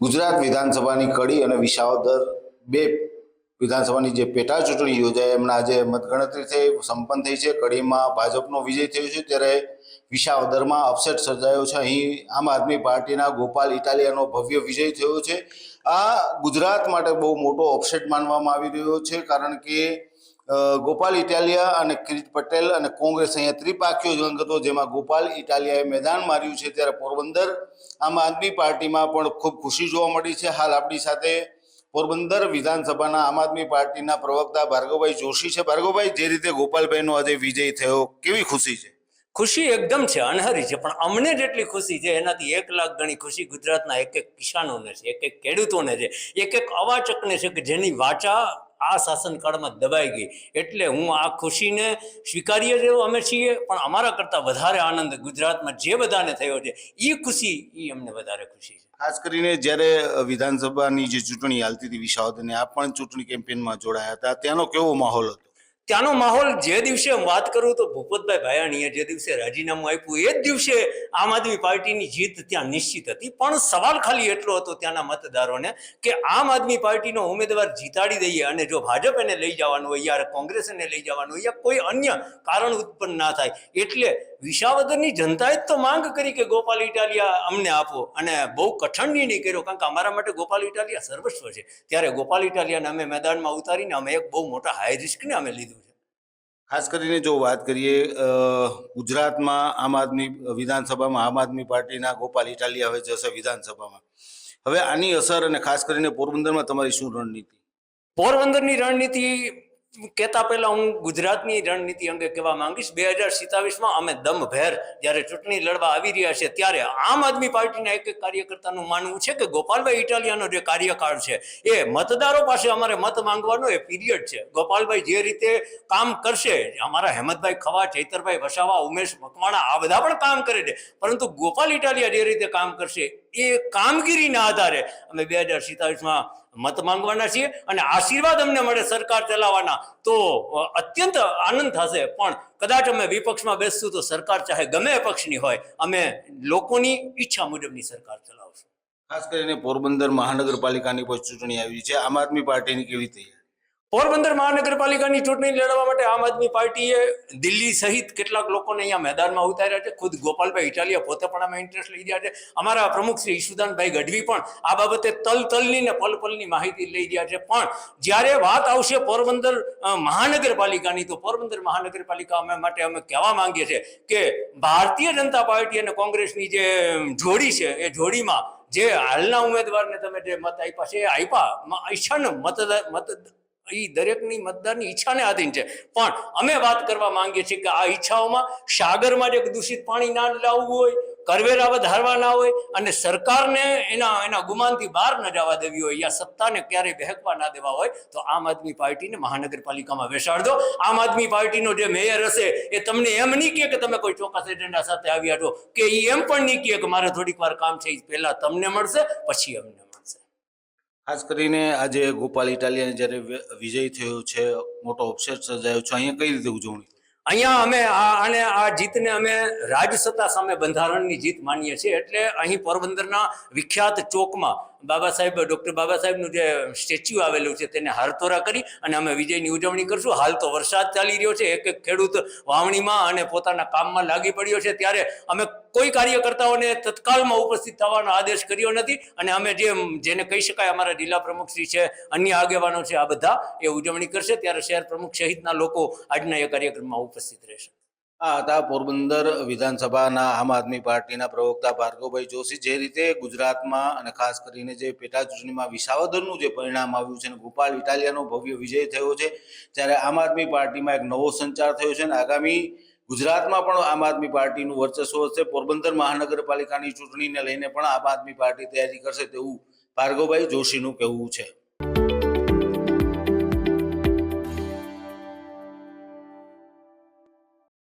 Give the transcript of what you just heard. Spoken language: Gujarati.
ગુજરાત વિધાનસભાની કડી અને વિસાવદર બે વિધાનસભાની જે પેટા ચૂંટણી યોજાઈ એમના આજે મતગણતરી થઈ, સંપન્ન થઈ છે. કડીમાં ભાજપનો વિજય થયો છે ત્યારે વિસાવદરમાં અપસેટ સર્જાયો છે. અહીં આમ આદમી પાર્ટીના ગોપાલ ઇટાલિયાનો ભવ્ય વિજય થયો છે. આ ગુજરાત માટે બહુ મોટો અપસેટ માનવામાં આવી રહ્યો છે, કારણ કે ગોપાલ ઇટાલિયા અને કિરીટ પટેલ અને કોંગ્રેસ અહીંયા ત્રિપાખીઓ જંગ હતો, જેમાં ગોપાલ ઇટાલિયાએ મેદાન માર્યું છે ત્યારે પોરબંદર આમ આદમી પાર્ટીમાં પણ ખૂબ ખુશી જોવા મળી છે. હાલ આપણી સાથે પોરબંદર વિધાનસભાના આમ આદમી પાર્ટીના પ્રવક્તા ભાર્ગવભાઈ જોશી છે. ભાર્ગવભાઈ, જે રીતે ગોપાલભાઈનો આજે વિજય થયો, કેવી ખુશી છે? ખુશી એકદમ છે, અનહરી છે, પણ અમને જેટલી ખુશી છે, એનાથી એક લાખ ગણી ખુશી ગુજરાતના એક એક કિસાનોને છે, એક એક ખેડૂતોને છે, એક એક અવાચકને છે કે જેની વાચા આ શાસનકાળમાં દબાઈ ગઈ. એટલે હું આ ખુશીને સ્વીકારીએ જ અમે છીએ, પણ અમારા કરતાં વધારે આનંદ ગુજરાતમાં જે બધાને થયો છે એ ખુશી એ અમને વધારે ખુશી છે. ખાસ કરીને જ્યારે વિધાનસભાની જે ચૂંટણી હાલતી હતી, વિસાવદરની, આ પણ ચૂંટણી કેમ્પેનમાં જોડાયા હતા. ત્યાંનો કેવો માહોલ હતો? ત્યાંનો માહોલ જે દિવસે વાત કરું તો ભૂપતભાઈ ભાયાણીએ જે દિવસે રાજીનામું આપ્યું એ જ દિવસે આમ આદમી પાર્ટીની જીત ત્યાં નિશ્ચિત હતી. પણ સવાલ ખાલી એટલો હતો ત્યાંના મતદારોને કે આમ આદમી પાર્ટીનો ઉમેદવાર જીતાડી દઈએ અને જો ભાજપ એને લઈ જવાનું હોય યા કોંગ્રેસ એને લઈ જવાનું હોય યા કોઈ અન્ય કારણ ઉત્પન્ન ના થાય એટલે વિસાવદરની જનતાએ જ તો માંગ કરી કે ગોપાલ ઇટાલિયા અમને આપો અને બહુ કઠણ નિર્ણય કર્યો કારણ કે અમારા માટે ગોપાલ ઇટાલિયા સર્વસ્વ છે. ત્યારે ગોપાલ ઇટાલિયાને અમે મેદાનમાં ઉતારીને અમે એક બહુ મોટા હાઈ રિસ્કને અમે લીધું ખાસ કરીને જો વાત કરીએ ગુજરાતમાં આમ આદમી, વિધાનસભામાં આમ આદમી પાર્ટીના ગોપાલ ઇટાલિયા હવે જશે વિધાનસભામાં. હવે આની અસર અને ખાસ કરીને પોરબંદરમાં તમારી શું રણનીતિ? પોરબંદરની રણનીતિ કહેતા પહેલા હું ગુજરાતની રણનીતિ અંગે કહેવા માંગીશ. બે હજાર સિત્તાવીસમાં અમે દમભેર જ્યારે ચૂંટણી લડવા આવી રહ્યા છે, ત્યારે આમ આદમી પાર્ટીના એક એક કાર્યકર્તાનું માનવું છે કે ગોપાલભાઈ ઇટાલિયાનો જે કાર્યકાળ છે, એ મતદારો પાસે અમારે મત માંગવાનો એ પીરિયડ છે. ગોપાલભાઈ જે રીતે કામ કરશે, અમારા હેમંતભાઈ ખવા ચૈતરભાઈ વસાવા, ઉમેશ મકવાણા આ બધા પણ કામ કરે છે. પરંતુ ગોપાલ ઇટાલિયા જે રીતે કામ કરશે એ કામગીરીના આધારે અમે બે હજાર સિત્તાવીસમાં મત માંગવાના છીએ અને આશીર્વાદ અમને મળે સરકાર ચલાવવાના, તો અત્યંત આનંદ થશે. પણ કદાચ અમે વિપક્ષમાં બેસશું તો સરકાર ચાહે ગમે પક્ષની હોય, અમે લોકોની ઈચ્છા મુજબની સરકાર ચલાવશું. ખાસ કરીને પોરબંદર મહાનગરપાલિકાની પણ ચૂંટણી આવી છે, આમ આદમી પાર્ટીની કેવી તૈયારી? પોરબંદર મહાનગરપાલિકાની ચૂંટણી લડવા માટે આમ આદમી પાર્ટીએ દિલ્હી સહિત કેટલાક લોકોને અહીંયા મેદાનમાં ઉતાર્યા છે. ખુદ ગોપાલભાઈ ઇટાલિયા પોતે પણ આમાં ઇન્ટરેસ્ટ લઈ રહ્યા છે. અમારા પ્રમુખ શ્રી ઈશુદાનભાઈ ગઢવી પણ આ બાબતે તલ તલની ને પલ પલની માહિતી લઈ રહ્યા છે. પણ જ્યારે વાત આવશે પોરબંદર મહાનગરપાલિકાની, તો પોરબંદર મહાનગરપાલિકા અમે માટે અમે કહેવા માંગીએ છીએ કે ભારતીય જનતા પાર્ટી અને કોંગ્રેસની જે જોડી છે, એ જોડીમાં જે હાલના ઉમેદવારને તમે જે મત આપ્યા છે, એ આપ્યા. ઈચ્છાને મતદાર મત એ દરેકની મતદારની ઈચ્છાને આધીન છે. પણ અમે વાત કરવા માંગીએ છીએ કે આ ઈચ્છાઓમાં સાગરમાં જે દૂષિત પાણી ના લાવવું હોય, કરવેરા વધારવા ના હોય અને સરકારને એના એના ગુમાનથી બહાર ન જવા દેવી હોય યા સત્તાને ક્યારેય બહેકવા ના દેવા હોય, તો આમ આદમી પાર્ટીને મહાનગરપાલિકામાં બેસાડ દો. આમ આદમી પાર્ટીનો જે મેયર હશે, એ તમને એમ નહીં કહે કે તમે કોઈ ચોક્કસ એજન્ડા સાથે આવ્યા છો. કે એ એમ પણ નહીં કહે કે મારે થોડીક વાર કામ છે એ પહેલાં તમને મળશે, પછી અમને મળશે. ખાસ કરીને આજે ગોપાલ ઇટાલિયાને જ્યારે વિજય થયો છે, મોટો અપસેટ સર્જાયો છે, અહીંયા કઈ રીતે ઉજવણી? અહીંયા અમે આ, અને આ જીતને અમે રાજસત્તા સામે બંધારણની જીત માનીએ છીએ, એટલે અહીં પોરબંદરના વિખ્યાત ચોકમાં બાબા સાહેબ, ડૉક્ટર બાબા સાહેબનું જે સ્ટેચ્યુ આવેલું છે તેને હારતોરા કરી અને અમે વિજયની ઉજવણી કરશું. હાલ તો વરસાદ ચાલી રહ્યો છે એક એક ખેડૂત વાવણીમાં અને પોતાના કામમાં લાગી પડ્યો છે. ત્યારે અમે કોઈ કાર્યકર્તાઓને તત્કાલમાં ઉપસ્થિત થવાનો આદેશ કર્યો નથી અને અમે જે જેને કહી શકાય અમારા જિલ્લા પ્રમુખશ્રી છે, અન્ય આગેવાનો છે, આ બધા એ ઉજવણી કરશે. ત્યારે શહેર પ્રમુખ સહિતના લોકો આજના એ કાર્યક્રમમાં ઉપસ્થિત રહેશે. આ હતા પોરબંદર વિધાનસભાના આમ આદમી પાર્ટીના પ્રવક્તા ભાર્ગવભાઈ જોશી. જે રીતે ગુજરાતમાં અને ખાસ કરીને જે પેટા ચૂંટણીમાં વિસાવદરનું જે પરિણામ આવ્યું છે અને ગોપાલ ઇટાલિયાનો ભવ્ય વિજય થયો છે, ત્યારે આમ આદમી પાર્ટીમાં એક નવો સંચાર થયો છે અને આગામી ગુજરાતમાં પણ આમ આદમી પાર્ટીનું વર્ચસ્વ હશે. પોરબંદર મહાનગરપાલિકાની ચૂંટણીને લઈને પણ આમ આદમી પાર્ટી તૈયારી કરશે તેવું ભાર્ગવભાઈ જોશીનું કહેવું છે.